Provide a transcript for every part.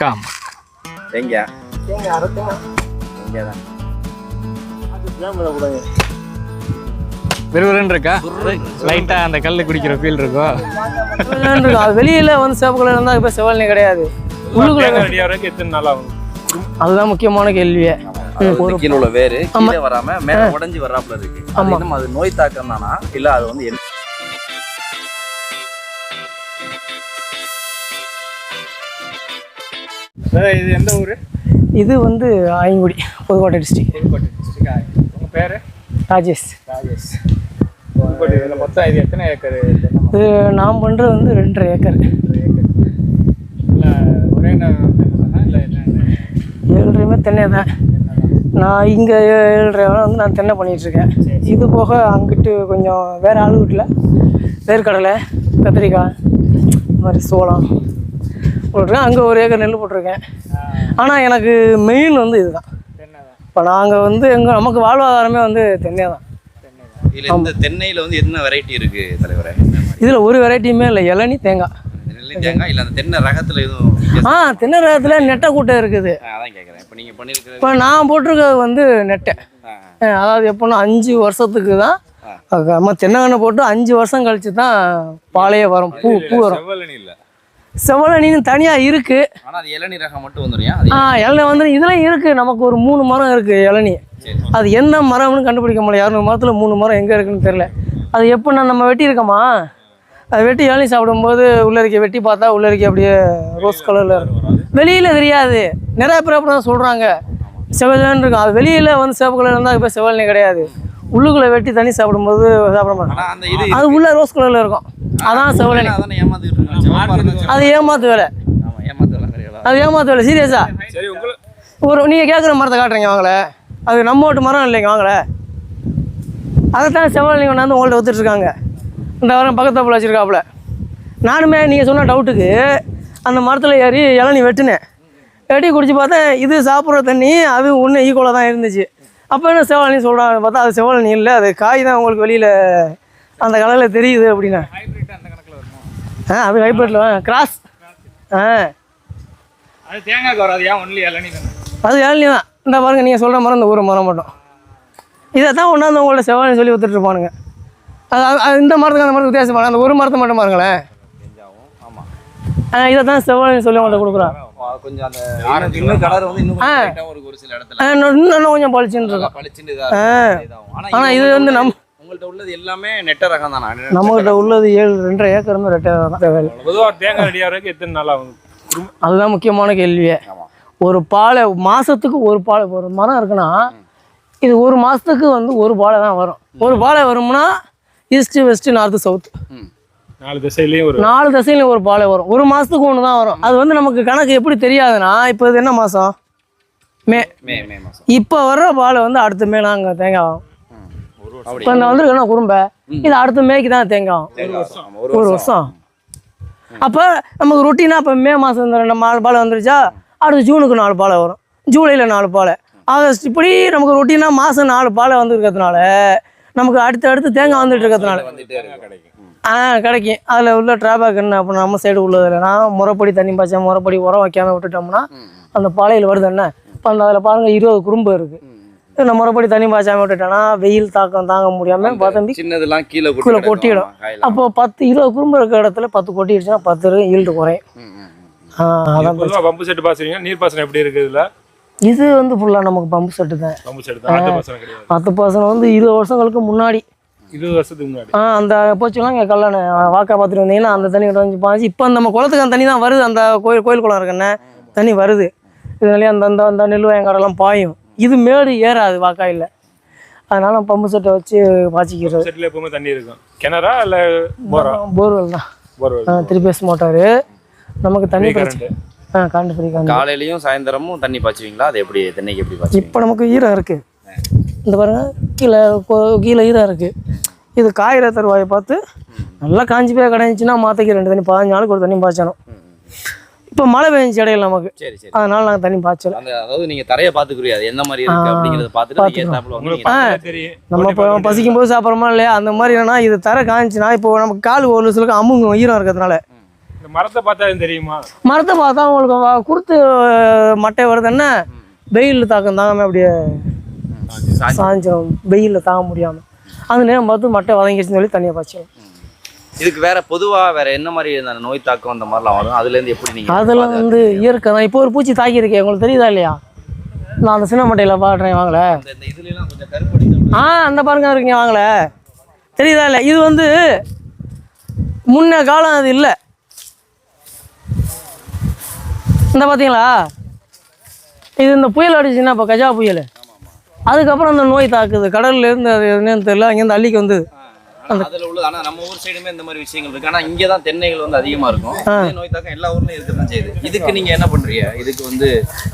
Com தேங்காய். தேங்காய் தான். விறுவிறுன்னு இருக்கா? லைட்டா அந்த கல்லு குடிக்கிற ஃபீல் இருக்கும் இருக்கும் அது வெளியில வந்து சிவப்பு கலர் இருந்தால் இப்போ செவல்னே கிடையாது. உள்ளுக்குள்ள எத்தனை நாள் ஆகும்? அதுதான் முக்கியமான கேள்வியே. ஒரு வேறு கீழே வராம மேல உடைஞ்சு வர்றாப்புல இருக்கு. அது அது நோய் தாக்கம் தானா இல்ல அது வந்து இது எந்த ஊர்? இது வந்து ஆயங்குடி புதுக்கோட்டை டிஸ்ட்ரிக் புதுக்கோட்டை டிஸ்ட்ரிக்ட் உங்கள் பேர்? ராஜேஷ். ராஜேஷ். இதில் மொத்தம் இது எத்தனை ஏக்கர்? இது நான் பண்ணுறது வந்து ரெண்டரை ஏக்கர். இல்லை ஒரே ஏழ்ரையுமே தென்னை தான். நான் இங்கே ஏழ்ரை வந்து நான் தென்னை பண்ணிகிட்ருக்கேன் இது போக அங்கிட்டு கொஞ்சம் வேறு ஆளு வீட்டில் வேர்க்கடலை கத்திரிக்காய் இந்த மாதிரி சோளம். போட்டிருக்கேன். அங்கே ஒரு ஏக்கர் நெல் போட்டிருக்கேன். ஆனால் எனக்கு மெயின் வந்து இதுதான். இப்போ நாங்கள் வந்து எங்கள் நமக்கு வாழ்வாதாரமே வந்து தென்னை தான். இதுல இந்த தென்னையில வந்து என்ன வெரைட்டி இருக்கு தலைவரே? இதில் ஒரு வெரைட்டியுமே இல்லை. இளநி தேங்காய். தேங்காய்? இல்ல அந்த தென்னை ரகத்துல எதுவும்? ஆ தென்னை ரகத்தில் நெட்டை கூட்டை இருக்குது. அதான் கேக்குறேன். இப்போ நீங்க பண்ணிருக்கிறது இப்போ நான் போட்டிருக்கிறது வந்து நெட்டை. அதாவது எப்போன்னா அஞ்சு வருஷத்துக்கு தான் நம்ம தென்னங்கன்று போட்டு அஞ்சு வருஷம் கழிச்சு தான் பாலையே வரும். பூ பூ வரும். இல்லை. செவலனின்னு தனியாக இருக்குது ஆனா அது இளநீ ரகம் மட்டும் வந்துடும் ஆ இளநி வந்து இதில் இருக்குது நமக்கு ஒரு மூணு மரம் இருக்குது இளநி. அது என்ன மரம்னு கண்டுபிடிக்க முடியல. இரநூறு மரத்தில் மூணு மரம் எங்கே இருக்குன்னு தெரில அது எப்படின்னா நம்ம வெட்டியிருக்கோமா அது வெட்டி இளநி சாப்பிடும்போது உள்ளரிக்கை வெட்டி பார்த்தா உள்ளரிக்கை அப்படியே ரோஸ் கலரில் இருக்கும். வெளியில் தெரியாது. நிறைய பேர் அப்படி தான் சொல்கிறாங்க செவலன்னு இருக்கும். அது வெளியில் வந்து சிவப்பு கலர் இருந்தால் இப்போ செவலனி கிடையாது. உள்ளுக்குள்ளே வெட்டி தண்ணி சாப்பிடும்போது சாப்பிட மாட்டோம். அது உள்ள ரோஸ் கலரில் இருக்கும். அதான் செவலனி அதானே ஏமாத்திட்டு இருக்காங்க. செவப்பா இருந்தா அது ஏமாத்து வேலை. அது ஏமாத்து வேலை சீரியஸா? ஒரு நீங்கள் கேட்குற மரத்தை காட்டுறீங்க வாங்கல. அது நம்ம வீட்டு மரம் இல்லைங்க வாங்கல. அதைத்தான் செவ்வளி கொண்டாந்து உங்கள்ட்ட ஒத்துட்டு இருக்காங்க. இந்த வாரம் பக்கத்தில் போல வச்சுருக்காப்புல. நானுமே நீங்கள் சொன்ன டவுட்டுக்கு அந்த மரத்தில் ஏறி இளநி வெட்டினேன். வெட்டி குடிச்சு பார்த்தேன் இது சாப்பிட்ற தண்ணி அது ஒன்று ஈக்குவலாக தான் இருந்துச்சு. அப்போ என்ன செவலனி சொல்கிறாங்க பார்த்தா அது செவலனி இல்லை அது காய் தான் உங்களுக்கு வெளியில் அந்த கலரில் தெரியுது அப்படின்னா. ஆ அது ஹைப்ரிட்டில் கிராஸ் ஆ. அது தேங்காய்க்கு வராது ஏன் ஒன்லி இளநீ தானே? அது இளநீ தான். இந்த பாருங்க நீங்கள் சொல்கிற மரம் இந்த ஊர் மரம் மட்டும். இதை தான் ஒன்றாந்து உங்கள்ட்ட செவ்வாய் சொல்லி ஒத்துட்டு இருப்பானுங்க. அது அது- இந்த மரத்துக்கு அந்த மரத்துக்கு வித்தியாசம் பாருங்க. அந்த ஒரு மரத்தை மட்டும் பாருங்களேன். ஆமா. ஆ, இதை தான் செவ்வாய் சொல்லி உங்கள்ட்ட கொடுக்குறான். கொஞ்சம் அந்த ஆரஞ்சு இன்னும் கலர் வந்து இன்னும் கொஞ்சம் ஒரு சில இடத்துல. இன்னும் பளிச்சுன்னு இருக்கும். பளிச்சுன்னு. இதாகும். ஆனா ஆனால் இது வந்து நம்ம உங்கள்ட்ட உள்ளது எல்லாமே நெட்ட ரகம் தானா? நம்மகிட்ட உள்ளது ஏழு ரெண்டரை ஏக்கர் வந்து தான். தேவையில்லை பொதுவாக தேங்காய் ஆகிறதுக்கு எத்தனை நாள் ஆகும்? அதுதான் முக்கியமான கேள்வியே. ஆமா. ஒரு பாலை மாதத்துக்கு ஒரு பாலை ஒரு மரம் இருக்குன்னா இது ஒரு மாதத்துக்கு வந்து ஒரு பாலை தான் வரும். ஒரு பாலை வரும்னா ஈஸ்ட்டு வெஸ்ட்டு நார்த்து சவுத். நாலு திசையிலையும் ஒரு நாலு தசையிலும் ஒரு பாலை வரும். ஒரு மாதத்துக்கு ஒன்று தான் வரும். அது வந்து நமக்கு கணக்கு எப்படி தெரியாதுன்னா இப்போ இது என்ன மாதம் மே. மே மே மாசம். இப்போ வர்ற பால் வந்து அடுத்த மே நாங்கள் தேங்காய் ஆகும் இப்போ இந்த வந்துருக்கணும் குறும்பை. இது அடுத்த மேய்க்கு தான் தேங்காய் ஆகும் ஒரு வருஷம். அப்போ நமக்கு ரொட்டீனாக இப்போ மே மாதம் இந்த ரெண்டு நாலு பால் வந்துருச்சா அடுத்து ஜூனுக்கு நாலு பாலை வரும். ஜூலையில் நாலு பால். ஆகஸ்ட் இப்படி நமக்கு ரொட்டீனாக மாதம் நாலு பாலை வந்துருக்கிறதுனால நமக்கு அடுத்து அடுத்து தேங்காய் வந்துட்டு இருக்கிறதுனால ஆ கிடைக்கும். அதில் உள்ள ட்ராபேக் என்ன அப்போ நம்ம சைடு உள்ளது இல்லைனா முறைப்படி தண்ணி பாய்ச்சா முறைப்படி உரம் வைக்காம விட்டுட்டோம்னா அந்த பாலையில் வருது என்ன? இப்போ அந்த அதில் பாருங்கள் இருபது குறும்பு இருக்குது நம்ம முறைப்படி தண்ணி பாய்ச்சாம விட்டுட்டோன்னா வெயில் தாக்கம் தாங்க முடியாமல் பார்த்தம்பி சின்னதெல்லாம் கீழே கொட்டி கீழே. கொட்டிடும். அப்போ பத்து இருபது குறும்பு இருக்கிற இடத்துல பத்து கொட்டிடுச்சுன்னா பத்து ஈல்டு குறையும். அதான் பம்பு செட்டு பாசுறீங்க நீர் பாசனம் எப்படி இருக்குது இதுல? இது வந்து ஃபுல்லாக நமக்கு பம்பு செட்டு தான். பம்பு செட்டு தான். அடுத்த பாசனம் வந்து இருபது வருஷங்களுக்கு முன்னாடி இருபது வருஷத்துக்கு முன்னாடி. ஆ அந்த போச்சுலாம் இங்கே கல்லணை வாக்கா பார்த்துட்டு வந்தீங்கன்னா அந்த தண்ணி வந்து பாஞ்சு. இப்போ நம்ம குளத்துக்கு அந்த தண்ணி தான் வருது. அந்த கோயில் கோயில் குளம் இருக்குண்ணே தண்ணி வருது. இதுலேயே அந்த அந்த அந்த நெல் வயங்காடெல்லாம் பாயும். இது மேடு ஏறாது வாக்காயில். அதனால பம்பு செட்டை வச்சு பாய்ச்சிக்கிறது செட்டில் எப்பவுமே தண்ணி இருக்கும். கிணறா இல்லை போரா? போர்வெல் தான். போர்வெல். Three phase motor. நமக்கு தண்ணி பிரச்சனை ஆ கரண்ட் ஃப்ரீ காலையிலயும் சாயந்தரமும் தண்ணி பாய்ச்சுவீங்களா? அது எப்படி தென்னைக்கு எப்படி பாய்ச்சுவீங்க? இப்போ நமக்கு ஈரம் இருக்குது இந்த பாருங்க கீழே கொ- கீழே ஈரம் இருக்குது இது காயிற தருவாயை பார்த்து நல்லா காஞ்சி போய் கடைஞ்சின்னா மாற்றிக்க ரெண்டு தண்ணி பதினஞ்சு நாளுக்கு ஒரு தண்ணி பாய்ச்சணும். இப்போ மழை பெஞ்சிச்சு இடையில நமக்கு. சரி சரி. அதனால நாங்கள் தண்ணி பாய்ச்சல. அதாவது நீங்க தரைய பாத்துக்கிறீங்க அது எந்த மாதிரி இருக்கு ஆ, அப்படிங்கறத பார்த்துட்டு நம்ம இப்போ பசிக்கும் போது சாப்பிட்றோமா இல்லையா? அந்த மாதிரி என்னன்னா இது தர காய்ஞ்சினா இப்போ நமக்கு கால் ஒரு சிலருக்கு அமுங்கும் ஈரம் இருக்கிறதுனால. இந்த மரத்தை பார்த்தா தெரியுமா? மரத்தை பார்த்தா உங்களுக்கு வ- குருத்து மட்டை வருதுன்னா வெயில் தாக்கம் தாங்காம அப்படியே சாஞ்சிரும். வெயிலில் தாங்க முடியாமல் அந்த நேரம் பார்த்து மட்டை வதங்கிடுச்சுன்னு சொல்லி தண்ணியை பாய்ச்சிடும் இதுக்கு வேற பொதுவா வேற என்ன மாதிரி அந்த நோய் தாக்கம் அந்த மாதிரிலாம் வரும்? அதுல இருந்து எப்படி நீங்க அதெல்லாம் வந்து இயற்கை தான். இப்போ ஒரு பூச்சி தாக்கியிருக்கேன் உங்களுக்கு தெரியுதா இல்லையா? நான் அந்த சின்ன மட்டையில் பாடுறேன் வாங்கல இந்த- இந்த ஆ அந்த பாருங்க இருக்கீங்க வாங்கல தெரியுதா இல்லை இது வந்து முன்ன காலம் அது இல்லை. இந்த பார்த்தீங்களா இது இந்த புயல் அடிச்சுன்னா இப்போ கஜா புயல். அதுக்கப்புறம் அந்த நோய் தாக்குது. கடல்ல இருந்து அது என்னன்னு தெரியல. அங்கேருந்து அள்ளிக்கு வந்தது. ஆனா அதுல உள்ளது ஆனா நம்ம ஊர் சைடுமே இந்த மாதிரி விஷயங்கள் இருக்கு. ஆனா இங்க தான் தென்னைகள் வந்து அதிகமா இருக்கும். நோய் தாக்கம் எல்லா ஊர்லயும் இருக்கதான் செய்யுது. இதுக்கு நீங்க என்ன பண்றீங்க? இதுக்கு வந்து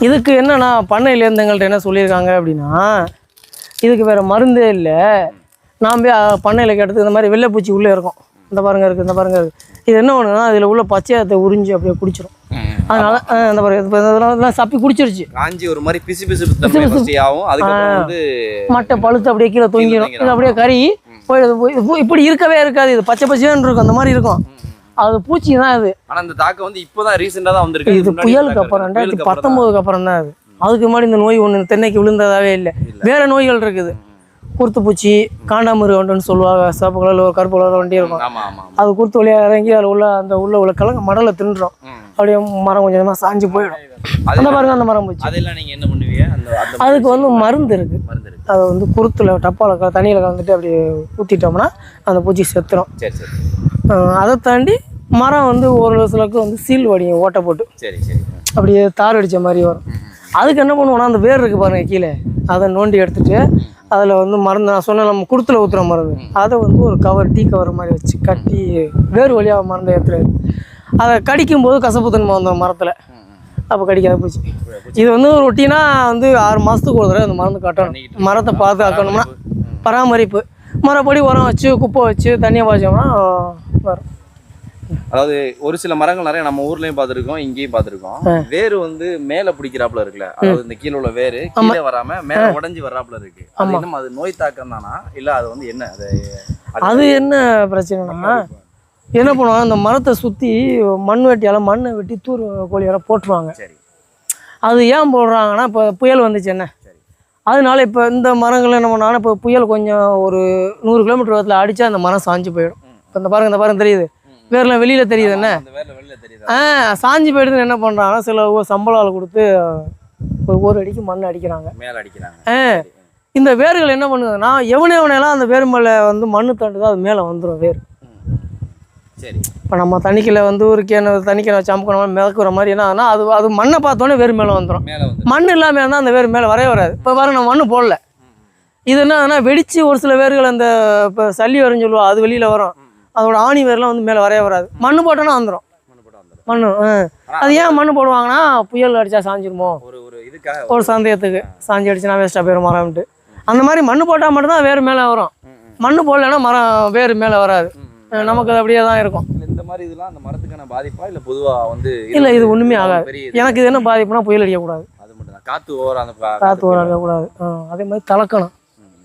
இதுக்கு என்னன்னா பண்ணையிலேருந்து எங்கள்கிட்ட என்ன சொல்லியிருக்காங்க அப்படின்னா இதுக்கு வேறு மருந்தே இல்லை. நான் போய் பண்ணையில் கேட்டது இந்த மாதிரி வெள்ளைப்பூச்சி உள்ளே இருக்கும். இந்த பாருங்க இருக்குது இந்த பாருங்க இருக்குது இது என்ன பண்ணுன்னா இதில் உள்ள பச்சையத்தை உறிஞ்சி அப்படியே குடிச்சிரும். அதனால இப்போ இதெல்லாம் சப்பி குடிச்சிருச்சு. காஞ்சி ஒரு மாதிரி பிசு பிசு first ஆகும். அதுக்கப்புறம் வந்து மட்டை பழுத்து அப்படியே கீழே தொங்கிடும். இது அப்படியே கறி போயிடுது இப்படி இருக்கவே இருக்காது. இது பச்சை பச்சைன்னு இருக்கும் அந்த மாதிரி இருக்கும். அது பூச்சி தான் இது ஆனா இந்த தாக்கம் வந்து இப்போதான் ரீசெண்டா தான் வந்திருக்கு. இது புயலுக்கு அப்புறம். ரெண்டாயிரத்தி புயலுக்கு அப்புறம் தான். பத்தொம்போதுக்கு அப்புறம் தான் அது அதுக்கு முன்னாடி இந்த நோய் ஒன்று தென்னைக்கு விழுந்ததாவே இல்லை. வேற நோய்கள் இருக்குது. குருத்து பூச்சி காண்டாமிருகண்டுன்னு சொல்லுவாங்க. சிவப்பு கலரில் ஒரு கருப்பு கலரில் வண்டி இருக்கும். அது குருத்து வழியாக இறங்கி அதில் உள்ள அந்த உள்ள உள்ள கிழங்கு மடலை தின்றுடும் ம். அப்படியே மரம் கொஞ்சம் கொஞ்சமாக சாஞ்சு போயிடும். அந்த பாருங்க அந்த மரம் பூச்சி. அதுக்கு வந்து மருந்து இருக்கு. அதை வந்து குருத்தில் டப்பாவில் தண்ணியில் கலந்துட்டு அப்படியே ஊற்றிட்டோம்னா அந்த பூச்சி செத்துரும். அதை தாண்டி மரம் வந்து ஒரு சிலருக்கு வந்து சீல் வடியும் ஓட்டை போட்டு. சரி சரி. அப்படியே தார் அடித்த மாதிரி வரும். அதுக்கு என்ன பண்ணுவோம்னா அந்த வேர் இருக்குது பாருங்க கீழே. அதை நோண்டி எடுத்துட்டு அதில் வந்து மருந்து நான் சொன்ன நம்ம குருத்தில் ஊற்றுற மருந்து. அதை வந்து ஒரு கவர் டீ கவர் மாதிரி வச்சு கட்டி வேர் வழியாக மருந்தை ஏற்றுறது அதை கடிக்கும்போது கசப்பு தன்மை வந்துடும் மரத்தில். அப்போ கடிக்காத போச்சு. இது வந்து ரொட்டீனாக வந்து ஆறு மாதத்துக்கு ஒரு தடவை அந்த மருந்து கட்டணும். மரத்தை பாதுகாக்கணும்னா பராமரிப்பு. மரப்படி உரம் வச்சு குப்பை வச்சு தண்ணியை பாய்ச்சோம்னா வரும். அதாவது ஒரு சில மரங்கள் நிறைய நம்ம ஊர்லயும் பார்த்திருக்கோம் இங்கேயும் பார்த்திருக்கோம். வேறு வந்து மேல பிடிக்கிறாப்புல இருக்குல்ல. அதாவது இந்த கீழே உள்ள வேறு கீழே வராம மேல உடைஞ்சு வர்றாப்புல இருக்கு. அது இன்னும் அது நோய் தாக்கம் தானா இல்ல அது வந்து என்ன? அது அது என்ன பிரச்சனைனா என்ன பண்ணுவாங்க அந்த மரத்தை சுற்றி மண் வெட்டியால் மண்ணை வெட்டி தூர் கோழியால போட்டுருவாங்க. சரி. அது ஏன் போடுறாங்கன்னா இப்போ புயல் வந்துச்சு என்ன? அதனால இப்போ இந்த மரங்கள் என்ன பண்ணுவாங்கன்னா இப்போ புயல் கொஞ்சம் ஒரு நூறு கிலோமீட்டர் தூரத்தில் அடித்தா அந்த மரம் சாஞ்சு போயிடும். இப்போ இந்த பாருங்க இந்த பாருங்க தெரியுது. வேர்லாம் வெளியில் தெரியுது என்ன? ஆ சாஞ்சு போயிடுதுன்னு என்ன பண்ணுறாங்கன்னா சில சம்பளம் ஆள் கொடுத்து ஒரு அடிக்கு மண் அடிக்கிறாங்க. மேல அடிக்கிறாங்க. ஆ இந்த வேர்கள் என்ன பண்ணுதுன்னா எவனே எவனையெல்லாம் அந்த வேர் மேலே வந்து மண்ணு தண்டுதோ அது மேலே வந்துடும் வேர். சரி. இப்போ நம்ம தண்ணிக்கில் வந்து ஒரு கேன தண்ணிக்கிண வச்சு அமுக்கணும் மிதக்குற மாதிரி என்ன ஆகுதுன்னா அது அது மண்ணை பார்த்தோன்னே வேர் மேலே வந்துடும் மண் இல்லாமல் இருந்தால் அந்த வேர் மேலே வரவே வராது. இப்போ பாருங்க நான் மண்ணு போடல. இது என்னன்னா வெடிச்சு ஒரு சில வேர்கள் அந்த இப்போ சல்லி வரும்னு சொல்லுவா அது வெளியில் வரும். அதோட ஆணி வேர்லாம் வந்து மேலே வரவே வராது. மண்ணு போட்டோன்னா வந்துடும் ஆ. அது ஏன் மண்ணு போடுவாங்கன்னா புயல் அடித்தா சாஞ்சிருமோ? ஒரு சந்தேகத்துக்கு. சாஞ்சி அடிச்சுனா வேஸ்ட்டாக போயிடும் மரம்ட்டு அந்த மாதிரி மண்ணு போட்டால் மட்டும்தான் வேர் மேலே வரும். மண்ணு போடலைன்னா மரம் வேர் மேலே வராது. நமக்கு அது அப்படியே தான் இருக்கும். இந்த மாதிரி இதெல்லாம் அந்த மரத்துக்கான பாதிப்பா? இல்ல பொதுவா வந்து இல்லை இது ஒன்றுமே ஆகாது. எனக்கு இது என்ன பாதிப்புனா புயல் அடிக்கக்கூடாது. அது மட்டும் தான் காத்து ஓவர் அந்த பா- காற்று வர இருக்கக்கூடாது. ஆ, அதே மாதிரி தளக்கணும்.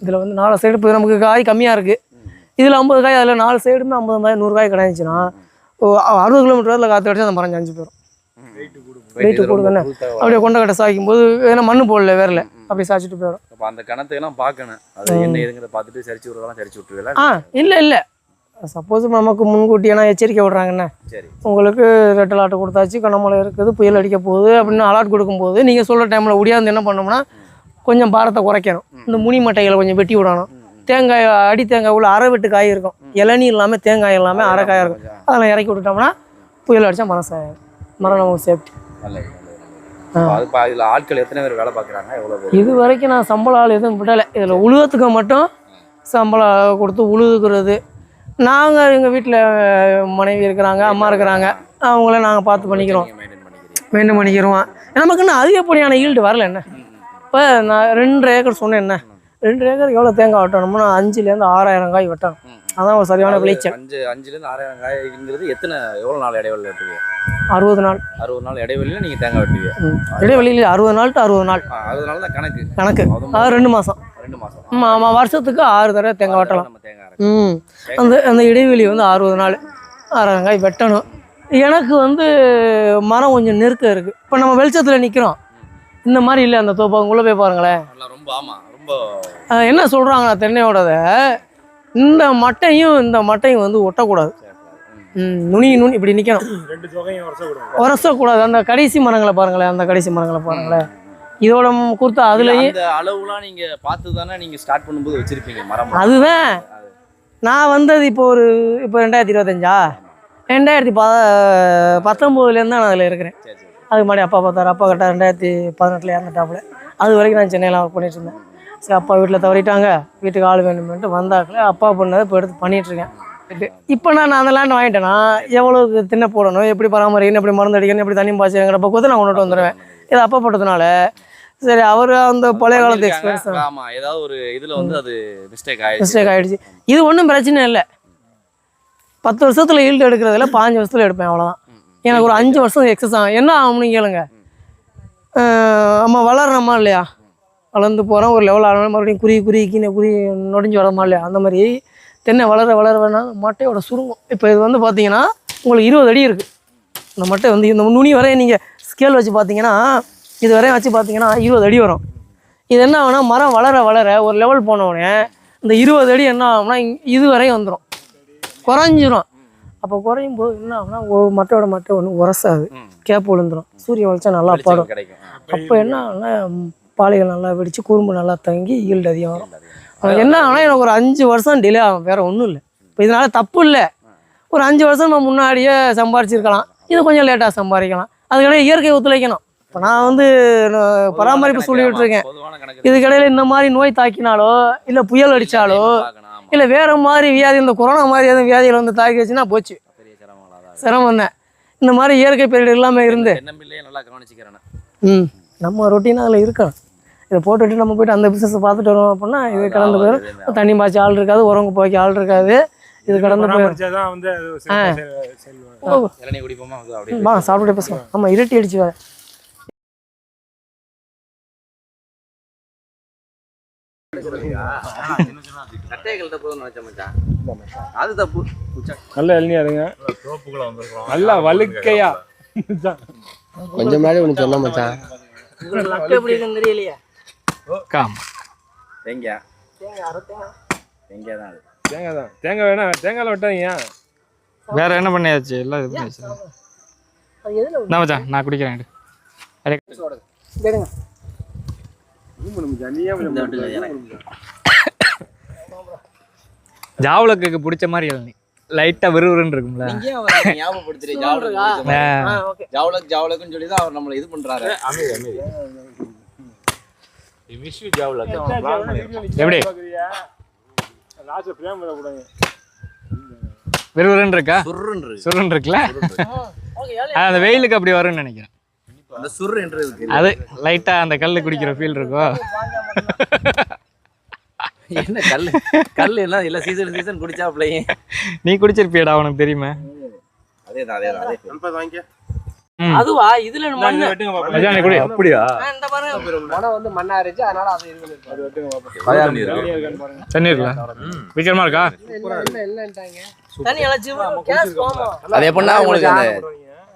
இதில் வந்து நாலு சைடு இப்போ நமக்கு காய் கம்மியாக இருக்குது இதில் ஐம்பது காய் அதில் நாலு சைடுமே ஐம்பது காய் நூறு காய் கிடைச்சுன்னா அறுபது கிலோமீட்டர் வேலை காற்று அடிச்சு அந்த மரம் சாஞ்சு போயிடும். புதுசா வரும். அப்படியே கொண்ட கட்டை சாய்க்கும் போது ஏன்னா மண்ணு போடல வேரில். அப்படியே சாய்ச்சிட்டு போயிடும் அப்ப அந்த கணத்தை எல்லாம் பார்க்கணும். அது என்ன ஏதுங்கிறத பார்த்துட்டு சரிச்சு விடுறதெல்லாம் சரிச்சு விட்டுருவீங்களா? ஆ இல்லை இல்லை. சப்போஸ் நமக்கு முன்கூட்டி ஏன்னா எச்சரிக்கை விடுறாங்கண்ணே. சரி. உங்களுக்கு ரெட் அலாட் கொடுத்தாச்சு கனமழை இருக்குது புயல் அடிக்க போகுது அப்படின்னு அலாட் கொடுக்கும்போது நீங்கள் சொல்கிற டைமில் ஒடியாந்து என்ன பண்ணோம்னா கொஞ்சம் பாரத்தை குறைக்கணும். இந்த முனி மட்டைகளை கொஞ்சம் வெட்டி விடணும். தேங்காய் அடி தேங்காய் உள்ள அரை வெட்டு காய் இருக்கும். இளநீ இல்லாமல் தேங்காய் இல்லாமல் அரை காய் இருக்கும். அதெல்லாம் இறக்கி விட்டுட்டோம்னா புயல் அடித்தா மரம் சா மரம் நமக்கு சேஃப்டி இதுல ஆட்கள் எத்தனை பேர் வேலை பார்க்கறாங்க? இது வரைக்கும் நான் சம்பள ஆள் எதுவும் விடலை. இதில் உழுவத்துக்கு மட்டும் சம்பளம் கொடுத்து உழுதுக்கிறது நாங்கள் எங்கள் வீட்டில் மனைவி இருக்கிறாங்க அம்மா இருக்கிறாங்க. அவங்கள நாங்கள் பார்த்து பண்ணிக்கிறோம். மெயின்டைன் பண்ணிக்கிறோம். நமக்கு இன்னும் அதிகப்படியான ஈல்டு வரல என்ன? இப்போ நான் ரெண்டு ஏக்கர் சொன்னேன் என்ன? ரெண்டு ஏக்கர் எவ்வளோ தேங்காய் வெட்டணும்னா அஞ்சுலேருந்து ஆறாயிரம் காய் வெட்டணும். அதான் ஒரு சரியான விளைச்சல். அஞ்சு அஞ்சுல இருந்து ஆறாயிரம் காய்ங்கிறது எத்தனை எவ்வளவு நாள் இடைவெளி வெட்டுவீங்க? அறுபது நாள். அறுபது நாள் இடைவெளியில நீங்க தேங்காய் வெட்டுவீங்க. இடைவெளியில் அறுபது நாள் டு அறுபது நாள். அறுபது நாள் தான் கணக்கு. கணக்கு. அதாவது ரெண்டு மாதம் ரெண்டு மாசம். ஆமாம் ஆமாம் வருஷத்துக்கு ஆறு தடவை தேங்காய் வெட்டலாம். நம்ம தேங்காய் அரைக்கணும். ம். அந்த அந்த இடைவெளி வந்து அறுபது நாள் ஆறாயிரம் காய் வெட்டணும். எனக்கு வந்து மரம் கொஞ்சம் நெருக்கம் இருக்குது இப்போ நம்ம வெளிச்சத்தில் நிற்கிறோம் இந்த மாதிரி இல்லை அந்த தோப்பு உள்ளே போய் பாருங்களேன். ரொம்ப ஆமா ரொம்ப அஹ் என்ன சொல்கிறாங்களா தென்னையோடத? இந்த மட்டையும் இந்த மட்டையும் வந்து ஒட்டக்கூடாது. நுனி நுனி இப்படி நிற்கணும் உரசக்கூடாது. அந்த கடைசி மரங்களை பாருங்களேன் அந்த கடைசி மரங்களை பாருங்களேன். இதோட கொடுத்தா அதுலேயும் அளவுலாம் நீங்க பார்த்து தானே நீங்க ஸ்டார்ட் பண்ணும்போது வச்சிருப்பீங்க மரம் அதுதான் நான் வந்தது இப்போ ஒரு இப்போ ரெண்டாயிரத்தி இருபத்தஞ்சா? ரெண்டாயிரத்தி ப பத்தொம்போதுலேருந்து நான் அதில் இருக்கிறேன். அதுக்கு முன்னாடி அப்பா பார்த்தாரு. அப்பா கரெக்டாக ரெண்டாயிரத்தி பதினெட்டில் இறந்துட்டாப்புல. அது வரைக்கும் நான் சென்னையில் ஒர்க் பண்ணிட்டு இருந்தேன். சரி அப்பா வீட்டில் தவறிட்டாங்க. வீட்டுக்கு ஆள் வேணுமென்ட்டு வந்தாக்கல. அப்பா பண்ணதை இப்போ எடுத்து பண்ணிட்டு இருக்கேன் இப்போ நான் அந்த லேண்ட் வாங்கிட்டேன்னா எவ்வளோக்கு தின்ன போடணும் எப்படி பராமரிக்கணும் எப்படி மருந்து அடிக்கணும் எப்படி தண்ணி பாய்ச்சணுங்கிற பக்குவத்தை நான் கொண்டுட்டு வந்துடுவேன் இது அப்பா போட்டதுனால சரி அவர் அந்த பழைய காலத்து எக்ஸ்பீரியன்ஸ். ஆமா ஏதாவது ஒரு இதுல வந்து அது மிஸ்டேக் ஆயிடுச்சு. மிஸ்டேக் ஆகிடுச்சு இது ஒன்றும் பிரச்சனை இல்லை. பத்து வருஷத்தில் ஈல்டு எடுக்கிறதுல பாஞ்சு வருஷத்தில் எடுப்பேன் அவ்வளோதான் எனக்கு ஒரு அஞ்சு வருஷம் எக்ஸஸ் ஆகும் என்ன ஆகும்னு கேளுங்க. அஹ் நம்ம வளர்றோமா இல்லையா? வளர்ந்து போகிறோம் ஒரு லெவல் ஆகணும் மறுபடியும் குருவி குருவி கீழே குருவி நொடிஞ்சு வரமா இல்லையா? அந்த மாதிரி தென்னை வளர வளர வேணா மட்டையோட சுருங்கும். இப்போ இது வந்து பார்த்தீங்கன்னா உங்களுக்கு இருபது அடி இருக்குது இந்த மட்டை வந்து இந்த நுனி வரைய நீங்கள் ஸ்கேல் வச்சு பார்த்தீங்கன்னா இது வரையும் வச்சு பார்த்தீங்கன்னா இருபது அடி வரும். இது என்ன ஆகும்னா மரம் வளர வளர ஒரு லெவல் போன உடனே இந்த இருபது அடி என்ன ஆகும்னா இது வரையும் வந்துடும் குறைஞ்சிரும். அப்போ குறையும் போது என்ன ஆகும்னா ஒரு மட்டையோட மட்டை ஒன்று உரசாது. கேப் விழுந்துரும். சூரிய வெளிச்சம் நல்லா படும். அப்போ என்ன ஆகும்னா ம், பாலைகள் நல்லா வெடிச்சு குறும்பு நல்லா தங்கி ஈல்டு அதிகம் என்ன ஆகும்னா எனக்கு ஒரு அஞ்சு வருஷம் டிலே ஆகும். வேற ஒன்றும் இல்லை. இப்போ இதனால தப்பு இல்லை. ஒரு அஞ்சு வருஷம் நம்ம முன்னாடியே சம்பாரிச்சிருக்கலாம். இது கொஞ்சம் லேட்டாக சம்பாதிக்கலாம். அதுக்கடையே இயற்கை ஒத்துழைக்கணும். இப்போ நான் வந்து பராமரிப்பு பொதுவான கணக்கு இதுக்கிடையில இந்த மாதிரி நோய் தாக்கினாலோ இல்லை புயல் அடித்தாலோ. இல்லை வேற மாதிரி வியாதி இந்த கொரோனா மாதிரி எதுவும் வியாதிகள் வந்து தாக்கி வச்சுன்னா போச்சு. சிரமம் தான் இந்த மாதிரி இயற்கை பேரிடர் இல்லாமல் இருந்து. தென்னம்பிள்ளையே நல்லா கவனிச்சுக்கிறேன் ம். நம்ம ரொட்டீனாக அதில் இருக்கணும். இதை போட்டுட்டு நம்ம போயிட்டு அந்த பிஸ்னஸை பார்த்துட்டு வருவோம் அப்படின்னா இது கடந்து போயிடும். தண்ணி பாய்ச்சி ஆள் இருக்காது உரங்கு போய்க்க ஆள் இருக்காது. இது கடந்து போயிடும். பராமரிச்சாதான் வந்து அது செல்வம் செல்- செல்வம் இளநீ குடிப்போமா? அது அப்படியே ம், வா சாப்பிட்டுட்டு பேசலாம் ஆமாம் இருட்டி அடிச்சு வேற. அது தப்பு. நல்ல இளநியா இருங்க. நல்லா வழுக்கையா. கொஞ்சம் முன்னாடி ஒன்று சொன்ன மச்சான். தெரியலையே. காம் எங்க எங்க தான் தேங்காய் தான் தேங்காய் வேணா தேங்காயில் விட்டாதீங்க வேற என்ன பண்ணியாச்சு? எல்லாம் இது பண்ணியாச்சு அது எதில் என்ன மச்சான் நான் குடிக்கிறேன் ஜாவலக்கு பிடிச்ச மாதிரி இளநீ லைட்டா விறுவிறுன்னு இருக்கும்ல. ஓகே ஜாவலக் ஜாவலக்னு சொல்லி தான் அவர் நம்மளை இது பண்றாரு. எப்படி? இருக்கா சுருன்னு இருக்கு. சுருன்னு இருக்குல்ல? அது அந்த வெயிலுக்கு அப்படி வரும்னு நினைக்கிறேன். அந்த சுரு என்று இருக்கு அது லைட்டா அந்த கல்லு குடிக்கிற ஃபீல் இருக்கும் என்ன கல்லு? கல்லு எல்லாம் இல்ல சீசன் சீசன் குடிச்சாப்லையே நீ குடிச்சிருப்பியடா உனக்கு தெரியுமா. அதேதான் அதேதான் அதே அதுவா? இதுல மண்ணு. மச்சான் நீ குடி. அப்படியா? இந்த பாருங்க. மனம் வந்து மண்ணா இருந்துச்சு அதனால அது இருக்குது தண்ணி இருக்குல்ல? சீக்கிரமா இருக்கா? தண்ணி போமா? அது எப்படின்னா உங்களுக்கு அந்த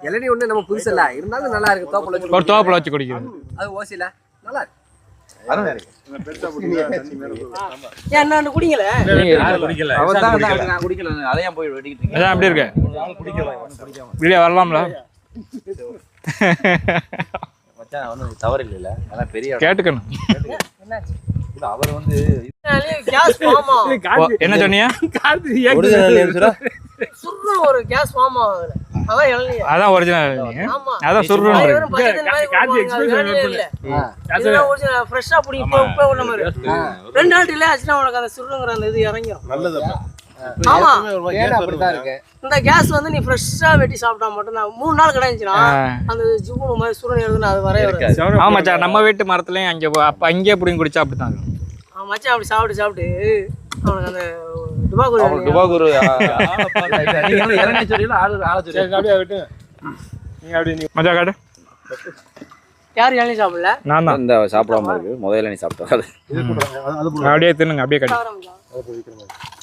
இளநீ ஒன்று நம்ம புதுசு இல்லை. இருந்தாலும் நல்லா இருக்கு. தோப்பில் வச்சு ஒரு தோப்புல வச்சு குடிக்கிறது. அது ஓசில நல்லா இருக்கு. நான் குடிக்கல. அதையும் போய் வெட்டிக்கிட்டு எப்படி இருக்க. வீடியோ வரலாம்ல? மச்சான் ஒன்றும் தவறு இல்லைல்ல ஏன்னா பெரிய. கேட்டுக்கணும். அவர் வந்து என்ன சுருன்னு ஒரு கேஸ் ஃபார்ம் ஆகுது அதான் இளநீ அதான் ஒரிஜினல் ஆமா. அதான் மாதிரி. ரெண்டு நாள் delay ஆச்சுன்னா உனக்கு அந்த சுருங்கிற அந்த இது இறங்கிரும். ஆமா அப்படிதான் இருக்கு இந்த கேஸ் வந்து நீ ஃப்ரெஷ்ஷா வெட்டி சாப்பிட்டா மட்டும்தான் மூணு நாள் கிடைச்சுன்னா ஆ. அந்த ஜிபுனு மாதிரி சுருணி எழுதுனா அது வரைய வராது ஆமா மச்சான் நம்ம வீட்டு மரத்துலயும் அங்க போ- அப்ப அங்கேயே பிடிங்கி குடிச்சா அப்படித்தான் இருக்கும். அவன் மச்சான் அப்படி சாப்பிட்டு சாப்பிட்டு அவனுக்கு அந்த டுபாகூர் நீங்க வந்து இறங்கி சொல்லிடலாம் ஆளு ஆள சொல்லி சரி அப்படியே விட்டுங்க நீங்க அப்படியே நீங்க மச்சான் காட்டு யார் இளநீ சாப்பிடல நான் தான் இந்த சாப்பிடாம இருக்கு முதல்ல நீ சாப்பிட்டாரு அப்படியே தின்னுங்க அப்படியே கட்டு.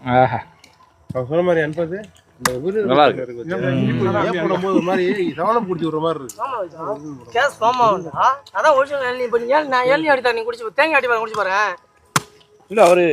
ஆஹா. சொன்ன மாதிரி அனுப்பது. நல்லா இருக்கு. மாதிரி சவனம் பிடிச்சி விடுற மாதிரி இருக்கு. கேஸ் ஃபார்ம் அதான் ஒரிஜினல் ஏழனி இப்போ நீ ஏழு நான் ஏழனி அடித்தா நீ குடிச்சு தேங்காய் அடி குடிச்சு பாரு. இல்ல அவரு